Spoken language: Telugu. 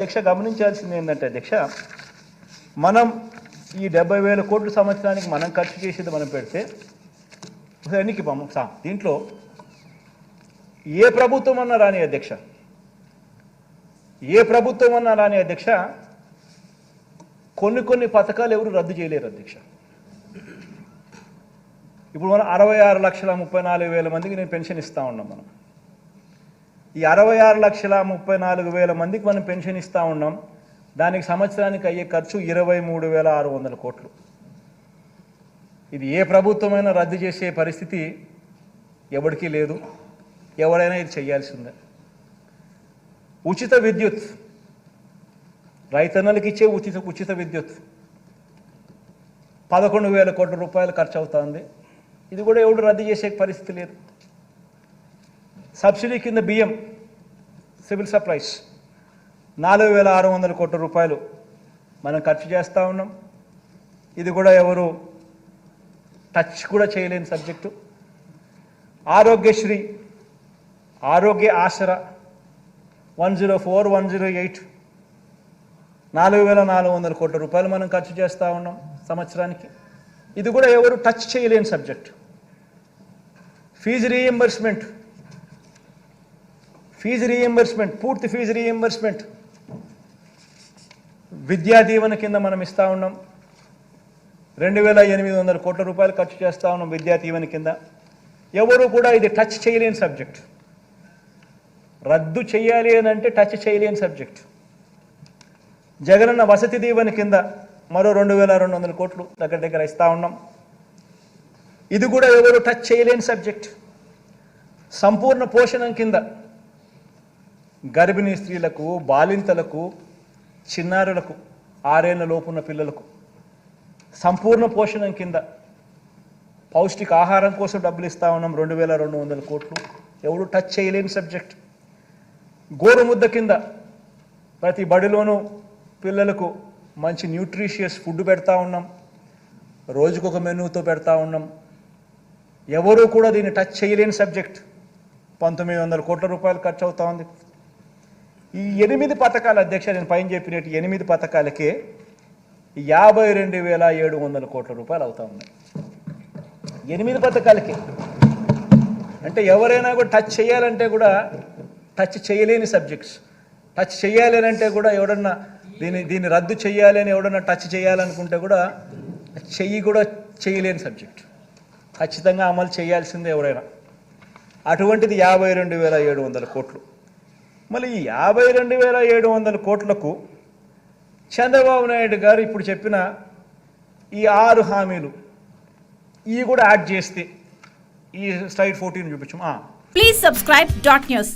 అధ్యక్ష గమనించాల్సింది ఏంటంటే అధ్యక్ష మనం ఈ డెబ్బై వేల కోట్ల సంవత్సరానికి మనం ఖర్చు చేసేది మనం పెడితే ఎన్నికి పాము. దీంట్లో ఏ ప్రభుత్వం అన్నా రాని అధ్యక్ష ఏ ప్రభుత్వం అన్నా రాని అధ్యక్ష కొన్ని కొన్ని పథకాలు ఎవరు రద్దు చేయలేరు అధ్యక్ష ఇప్పుడు మనం అరవై ఆరు లక్షల ముప్పై నాలుగు వేల మందికి నేను పెన్షన్ ఇస్తా ఉన్నాం మనం. ఈ అరవై ఆరు లక్షల ముప్పై నాలుగు వేల మందికి మనం పెన్షన్ ఇస్తూ ఉన్నాం. దానికి సంవత్సరానికి అయ్యే ఖర్చు ఇరవై మూడు వేల ఆరు వందల కోట్లు. ఇది ఏ ప్రభుత్వమైనా రద్దు చేసే పరిస్థితి ఎవరికీ లేదు. ఎవరైనా ఇది చేయాల్సిందే. ఉచిత విద్యుత్. రైతన్నలకు ఇచ్చే ఉచిత ఉచిత విద్యుత్. పదకొండు వేల కోట్ల రూపాయలు ఖర్చు అవుతుంది ఇది కూడా ఎవడు రద్దు చేసే పరిస్థితి లేదు. సబ్సిడీ కింద బియ్యం సివిల్ సప్లైస్. నాలుగు వేల ఆరు వందల కోట్ల రూపాయలు మనం ఖర్చు చేస్తూ ఉన్నాం. ఇది కూడా ఎవరు టచ్ కూడా చేయలేని subject. Arogyasri Arogya Asara one zero four one zero eight. నాలుగు వేల నాలుగు వందల కోట్ల రూపాయలు మనం ఖర్చు చేస్తూ ఉన్నాం సంవత్సరానికి. ఇది కూడా ఎవరు టచ్ చేయలేని subject. Fee reimbursement fee reimbursement పూర్తి ఫీజు రీఎంబర్స్మెంట్ విద్యా దీవెన కింద మనం ఇస్తూ ఉన్నాం. రెండు వేల ఎనిమిది వందల కోట్ల రూపాయలు ఖర్చు చేస్తా ఉన్నాం విద్యా దీవెన కింద. ఎవరు కూడా ఇది టచ్ చేయలేని సబ్జెక్ట్ రద్దు చేయాలి అని అంటే టచ్ చేయలేని సబ్జెక్ట్ జగనన్న వసతి దీవెన కింద మరో రెండు వేల రెండు వందల కోట్లు దగ్గర దగ్గర ఇస్తూ ఉన్నాం. ఇది కూడా ఎవరు టచ్ చేయలేని సబ్జెక్ట్ సంపూర్ణ పోషణం కింద గర్భిణీ స్త్రీలకు బాలింతలకు చిన్నారులకు ఆరేళ్ళ లోపున్న పిల్లలకు సంపూర్ణ పోషణం కింద పౌష్టిక ఆహారం కోసం డబ్బులు ఇస్తా ఉన్నాం రెండు వేల రెండు వందల కోట్లు. ఎవడు టచ్ చేయలేని సబ్జెక్ట్ గోరుముద్ద కింద ప్రతి బడిలోనూ పిల్లలకు మంచి న్యూట్రిషియస్ ఫుడ్ పెడతా ఉన్నాం. రోజుకొక మెనూతో పెడతా ఉన్నాం. ఎవరూ కూడా దీన్ని టచ్ చేయలేని సబ్జెక్ట్ పంతొమ్మిది వందల కోట్ల రూపాయలు ఖర్చు అవుతా ఉంది. ఈ ఎనిమిది పథకాల అధ్యక్ష నేను పైన చెప్పినట్టు ఎనిమిది పథకాలకే యాభై రెండు వేల ఏడు వందల కోట్ల రూపాయలు అవుతా ఉన్నాయి. ఎనిమిది పథకాలకి. అంటే ఎవరైనా కూడా టచ్ చేయాలంటే కూడా టచ్ చేయలేని సబ్జెక్ట్స్ టచ్ చేయాలి అని అంటే కూడా ఎవడన్నా దీన్ని దీన్ని రద్దు చేయాలి అని ఎవడన్నా టచ్ చేయాలనుకుంటే కూడా చెయ్యి కూడా చేయలేని సబ్జెక్ట్ ఖచ్చితంగా అమలు చేయాల్సిందే ఎవరైనా. అటువంటిది యాభై రెండు వేల ఏడు వందల కోట్లు. మళ్ళీ ఈ యాభై రెండు వేల ఏడు వందల కోట్లకు చంద్రబాబు నాయుడు గారు ఇప్పుడు చెప్పిన ఈ ఆరు హామీలు ఇవి కూడా యాడ్ చేస్తే ఈ స్లైడ్ ఫోర్టీన్ చూపించు ప్లీజ్ సబ్స్క్రైబ్ డాట్ న్యూస్.